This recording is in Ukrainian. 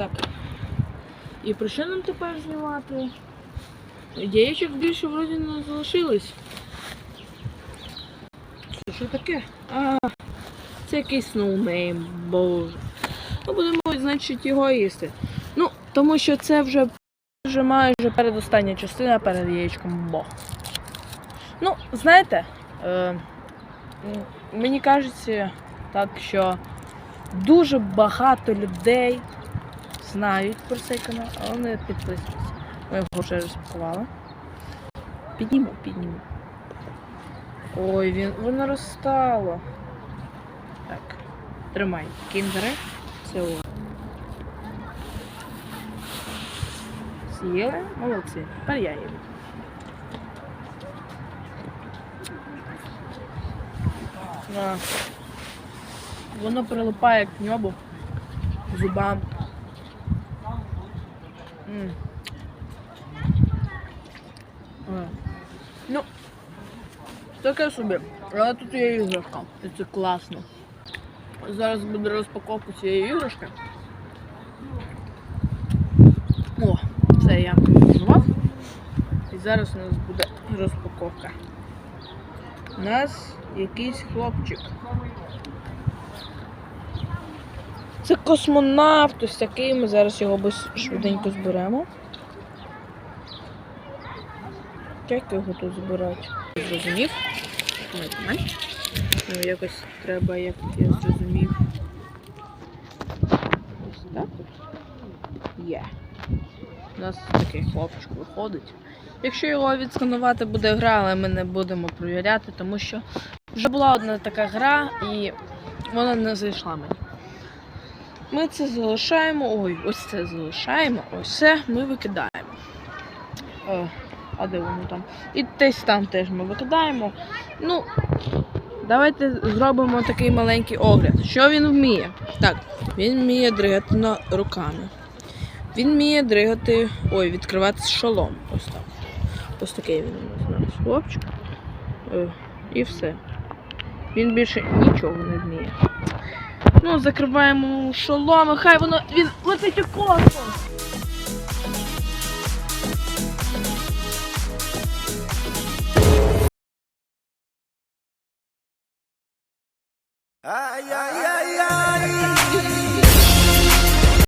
Так. І про що нам тепер знімати? Яєчок більше вроді не залишилось. Це що таке? А, це якийсь ноунейм, боже. Ну, будемо, значить, його їсти. Ну, тому що це вже, вже майже передостання частина перед яєчком бо. Ну, знаєте, е, мені кажеться так, що дуже багато людей знають про цей канал, але не підписуються. Ми його вже розпакували. Підніму, підніму. Ой, він, воно розстало. Так, тримай. Кіндери. О. З'їли? Молодці. Тепер я їм. Воно прилипає к ньобу, зубам. Ну, таке собі. Але тут є іграшка. І це класно. Зараз буде розпаковка цієї іграшки. О, це я приготував. І зараз у нас буде розпаковка. У нас якийсь хлопчик. Це космонавт, ось такий. Ми зараз його швиденько зберемо. Як його тут збирати? Зрозумів? Ну, якось треба, як я зрозумів. Ось так от. Є. У нас такий хлопчик виходить. Якщо його відсканувати буде гра, але ми не будемо провіряти, тому що вже була одна така гра і вона не зайшла мені. Ми це залишаємо. Ой, ось це залишаємо, ось це ми викидаємо. Е, а де воно там? І десь там теж ми викидаємо. Ну, давайте зробимо такий маленький огляд. Що він вміє? Так, він вміє дригати руками. Він вміє дригати. Ой, відкривати шолом. Ось так. Ось такий він у нас хлопчик. Е, і все. Він більше нічого не вміє. Ну, закриваємо шоломи, хай воно він летить у космос. Ay, ay, ay, ay.